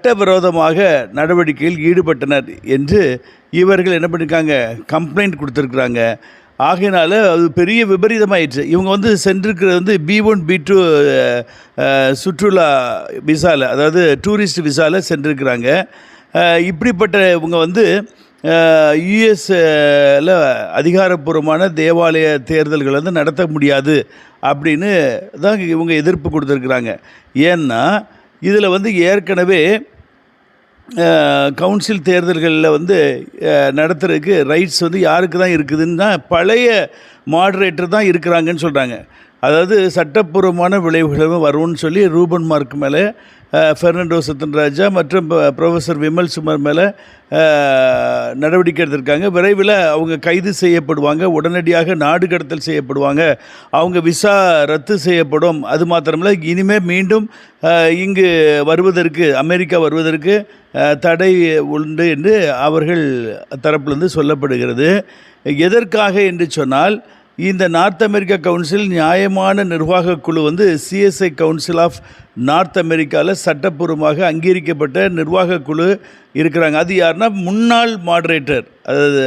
சட்டவிரோதமாக நடவடிக்கையில் ஈடுபட்டனர் என்று இவர்கள் என்ன பண்ணியிருக்காங்க கம்ப்ளைண்ட் கொடுத்துருக்குறாங்க. ஆகையினால அது பெரிய விபரீதமாயிடுச்சு. இவங்க வந்து சென்றிருக்கிறது வந்து பி ஒன் பி டூ சுற்றுலா விசாவில் அதாவது டூரிஸ்ட் விசாவில் சென்றிருக்கிறாங்க. இப்படிப்பட்ட இவங்க வந்து யுஎஸ்ல அதிகாரப்பூர்வமான தேவாலய தேர்தல்கள் வந்து நடத்த முடியாது அப்படின்னு தான் இவங்க எதிர்ப்பு கொடுத்துருக்குறாங்க. ஏன்னா இதில் வந்து ஏற்கனவே கவுன்சில் தேர்தல்களில் வந்து நடத்துறதுக்கு ரைட்ஸ் வந்து யாருக்கு தான் இருக்குதுன்னா பழைய மாடரேட்டர் தான் இருக்கிறாங்கன்னு சொல்கிறாங்க அதாவது சட்டப்பூர்வமான விளைவுகளும் வரும்னு சொல்லி ரூபன் மார்க் மேலே ஃபெர்னண்டோ சத்தன்ராஜா மற்றும் ப்ரொஃபஸர் விமல் சுமர் மேலே நடவடிக்கை எடுத்திருக்காங்க. விரைவில் அவங்க கைது செய்யப்படுவாங்க. உடனடியாக நாடு கடத்தல் செய்யப்படுவாங்க. அவங்க விசா ரத்து செய்யப்படும். அது மாத்திரமில்ல இனிமேல் மீண்டும் இங்கு வருவதற்கு அமெரிக்கா வருவதற்கு தடை உண்டு என்று அவர்கள் தரப்பிலிருந்து சொல்லப்படுகிறது. எதற்காக என்று சொன்னால் இந்த நார்த் அமெரிக்கா கவுன்சில் நியாயமான நிர்வாக குழு வந்து சிஎஸ்ஐ கவுன்சில் ஆஃப் நார்த் அமெரிக்காவில் சட்டப்பூர்வமாக அங்கீகரிக்கப்பட்ட நிர்வாக குழு இருக்கிறாங்க. அது யாருன்னா முன்னாள் மாடரேட்டர் அதாவது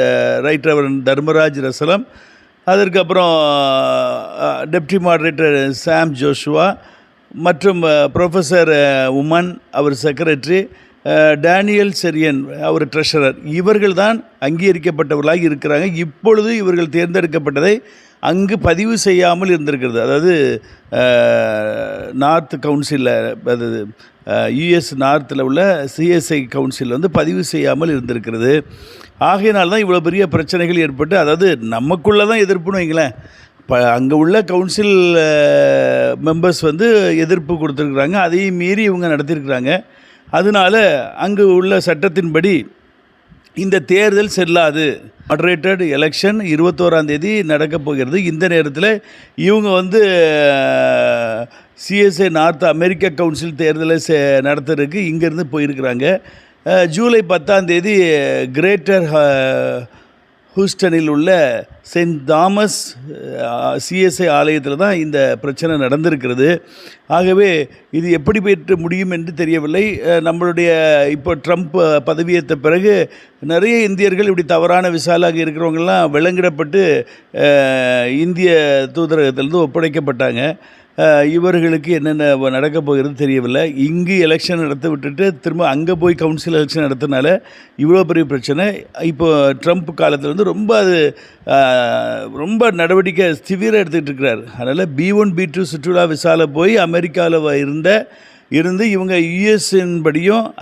ரைட் ரெவரன் தர்மராஜ் ரசலம் அதற்கப்புறம் டெப்டி மாடரேட்டர் சாம் ஜோஷுவா மற்றும் ப்ரொஃபஸர் உமன் அவர் செக்ரட்டரி டேனியல் செரியன் அவர் ட்ரெஷரர் இவர்கள் தான் அங்கீகரிக்கப்பட்டவர்களாக இருக்கிறாங்க. இப்பொழுது இவர்கள் தேர்ந்தெடுக்கப்பட்டதை அங்கு பதிவு செய்யாமல் இருந்திருக்கிறது. அதாவது நார்த் கவுன்சிலில் அதாவது யுஎஸ் நார்த்தில் உள்ள சிஎஸ்ஐ கவுன்சில் வந்து பதிவு செய்யாமல் இருந்திருக்கிறது. ஆகையினால் தான் இவ்வளோ பெரிய பிரச்சனைகள் ஏற்பட்டு அதாவது நமக்குள்ளே தான் எதிர்ப்புன்னு வைங்களேன். இப்போ அங்கே உள்ள கவுன்சில் மெம்பர்ஸ் வந்து எதிர்ப்பு கொடுத்துருக்குறாங்க. அதையும் மீறி இவங்க நடத்தியிருக்கிறாங்க. அதனால அங்கு உள்ள சட்டத்தின்படி இந்த தேர்தல் செல்லாது. மாடரேட்டட் எலெக்ஷன் இருபத்தோராம் தேதி நடக்கப் போகிறது. இந்த நேரத்தில் இவங்க வந்து சிஎஸ்ஐ நார்த் அமெரிக்க கவுன்சில் தேர்தலை செ நடத்துறதுக்கு இங்கேருந்து போயிருக்கிறாங்க. ஜூலை பத்தாம் தேதி கிரேட்டர் ஹூஸ்டனில் உள்ள செயின்ட் தாமஸ் சிஎஸ்ஐ ஆலயத்தில் தான் இந்த பிரச்சனை நடந்திருக்கிறது. ஆகவே இது எப்படி பெற்று முடியும் என்று தெரியவில்லை. நம்மளுடைய இப்போ ட்ரம்ப் பதவியேற்ற பிறகு நிறைய இந்தியர்கள் இப்படி தவறான விசாலாக இருக்கிறவங்கெல்லாம் விலங்கிடப்பட்டு இந்திய தூதரகத்திலிருந்து ஒப்படைக்கப்பட்டாங்க. இவர்களுக்கு என்னென்ன நடக்க போகிறது தெரியவில்லை. இங்கு எலெக்ஷன் நடத்த விட்டுட்டு திரும்ப அங்கே போய் கவுன்சில் எலெக்ஷன் நடத்தினால இவ்வளோ பெரிய பிரச்சனை. இப்போ ட்ரம்ப் காலத்தில் வந்து ரொம்ப அது ரொம்ப நடவடிக்கை சிவியராக எடுத்துக்கிட்டு இருக்கிறார். அதனால் பி ஒன் பி டூ சுற்றுலா விசால போய் அமெரிக்காவில் இருந்த இருந்து இவங்க யுஎஸ்ஸின் படியும்